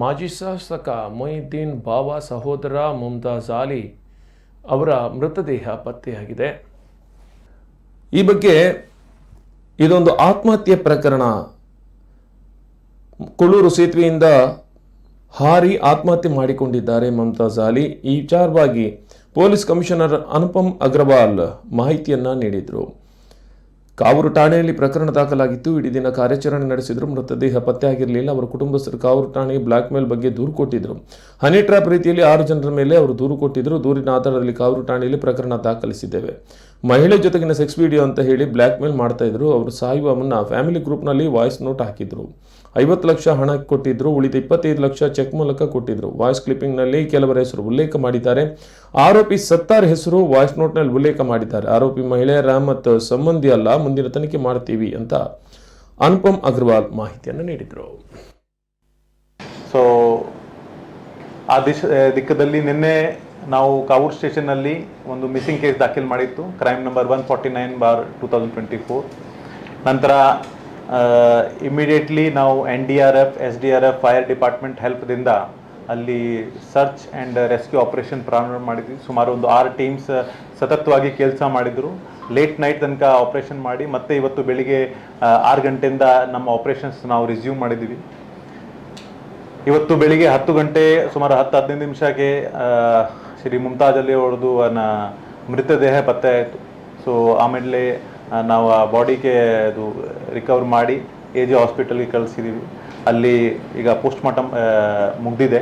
ಮಾಜಿ ಶಾಸಕ ಮೊಯ್ದೀನ್ ಬಾಬಾ ಸಹೋದರ ಮುಮ್ತಾಜ್ ಅಲಿ ಅವರ ಮೃತದೇಹ ಪತ್ತೆಯಾಗಿದೆ. ಈ ಬಗ್ಗೆ ಇದೊಂದು ಆತ್ಮಹತ್ಯೆ ಪ್ರಕರಣ. ಕುಳೂರು ಸೇತುವೆಯಿಂದ ಹಾರಿ ಆತ್ಮಹತ್ಯೆ ಮಾಡಿಕೊಂಡಿದ್ದಾರೆ ಮಮತಾಜ್ ಅಲಿ. ಈ ವಿಚಾರವಾಗಿ ಪೊಲೀಸ್ ಕಮಿಷನರ್ ಅನುಪಮ್ ಅಗ್ರವಾಲ್ ಮಾಹಿತಿಯನ್ನು ನೀಡಿದರು. ಕಾವೂರು ಠಾಣೆಯಲ್ಲಿ ಪ್ರಕರಣ ದಾಖಲಾಗಿತ್ತು. ಇಡೀ ದಿನ ಕಾರ್ಯಾಚರಣೆ ನಡೆಸಿದ್ರು. ಮೃತದೇಹ ಪತ್ತೆಯಾಗಿರಲಿಲ್ಲ ಅವರ ಕುಟುಂಬಸ್ಥರು ಕಾವೂರು ಠಾಣೆಗೆ ಬ್ಲಾಕ್ ಮೇಲ್ ಬಗ್ಗೆ ದೂರು ಕೊಟ್ಟಿದ್ರು. ಹನಿ ಟ್ರಾಪ್ ರೀತಿಯಲ್ಲಿ ಆರು ಜನರ ಮೇಲೆ ಅವರು ದೂರು ಕೊಟ್ಟಿದ್ರು. ದೂರಿನ ಆಧಾರದಲ್ಲಿ ಕಾವೂರು ಠಾಣೆಯಲ್ಲಿ ಪ್ರಕರಣ ದಾಖಲಿಸಿದ್ದೇವೆ. ಮಹಿಳೆ ಜೊತೆಗಿನ ಸೆಕ್ಸ್ ವಿಡಿಯೋ ಅಂತ ಹೇಳಿ ಬ್ಲ್ಯಾಕ್ ಮೇಲ್ ಮಾಡ್ತಾ ಇದ್ರು. ಅವರು ಸಾಯುವ ಮುನ್ನ ಫ್ಯಾಮಿಲಿ ಗ್ರೂಪ್ನಲ್ಲಿ ವಾಯ್ಸ್ ನೋಟ್ ಹಾಕಿದ್ರು. ಐವತ್ತು ಲಕ್ಷ ಹಣ ಕೊಟ್ಟಿದ್ರು. ಉಳಿದ ಇಪ್ಪತ್ತೈದು ಲಕ್ಷ ಚೆಕ್ ಮೂಲಕ ಕೊಟ್ಟಿದ್ರು. ವಾಯ್ಸ್ ಕ್ಲಿಪ್ಪಿಂಗ್ನಲ್ಲಿ ಕೆಲವರ ಹೆಸರು ಉಲ್ಲೇಖ ಮಾಡಿದ್ದಾರೆ. ಆರೋಪಿ ಸತ್ತಾರ್ ಹೆಸರು ವಾಯ್ಸ್ ನೋಟ್ನಲ್ಲಿ ಉಲ್ಲೇಖ ಮಾಡಿದ್ದಾರೆ. ಆರೋಪಿ ಮಹಿಳೆ ಮತ್ತು ಸಂಬಂಧಿ ಅಲ್ಲ ಮುಂದಿನ ತನಿಖೆ ಮಾಡ್ತೀವಿ ಅಂತ ಅನುಪಮ್ ಅಗ್ರವಾಲ್ ಮಾಹಿತಿಯನ್ನು ನೀಡಿದರು. ಸೊ ಆ ದಿಶ ದಿಕ್ಕದಲ್ಲಿ ನಿನ್ನೆ ನಾವು ಕಾವೂರ್ ಸ್ಟೇಷನ್ನಲ್ಲಿ ಒಂದು ಮಿಸ್ಸಿಂಗ್ ಕೇಸ್ ದಾಖಲು ಮಾಡಿತ್ತು. Crime number one forty nine bar two thousand twenty four. ನಂತರ ಇಮಿಡಿಯೇಟ್ಲಿ ನಾವು N D R F, S D R F, fire department ಹೆಲ್ಪ್ದಿಂದ ಅಲ್ಲಿ ಸರ್ಚ್ ಆ್ಯಂಡ್ ರೆಸ್ಕ್ಯೂ ಆಪರೇಷನ್ ಪ್ರಾರಂಭ ಮಾಡಿದ್ವಿ. ಸುಮಾರು ಒಂದು ಆರು ಟೀಮ್ಸ್ ಸತತವಾಗಿ ಕೆಲಸ ಮಾಡಿದರು. ಲೇಟ್ ನೈಟ್ ತನಕ ಆಪರೇಷನ್ ಮಾಡಿ, ಮತ್ತೆ ಇವತ್ತು ಬೆಳಿಗ್ಗೆ ಆರು ಗಂಟೆಯಿಂದ ನಮ್ಮ ಆಪರೇಷನ್ಸ್ ನಾವು ರಿಸ್ಯೂಮ್ ಮಾಡಿದ್ದೀವಿ. ಇವತ್ತು ಬೆಳಿಗ್ಗೆ ಹತ್ತು ಗಂಟೆ, ಸುಮಾರು ಹತ್ತು, ಹದಿನೈದು ನಿಮಿಷಕ್ಕೆ ಶ್ರೀ ಮುಮ್ತಾಜ್ ಅಲಿ ಅವ್ರದ್ದು ಮೃತದೇಹ ಪತ್ತೆ ಆಯಿತು. ಸೊ ಆಮೇಲೆ ನಾವು ಆ ಬಾಡಿಗೆ ಅದು ರಿಕವರ್ ಮಾಡಿ ಎ ಜಿ ಹಾಸ್ಪಿಟಲ್ಗೆ ಕಳಿಸಿದ್ದೀವಿ. ಅಲ್ಲಿ ಈಗ ಪೋಸ್ಟ್ ಮಾರ್ಟಮ್ ಮುಗ್ದಿದೆ.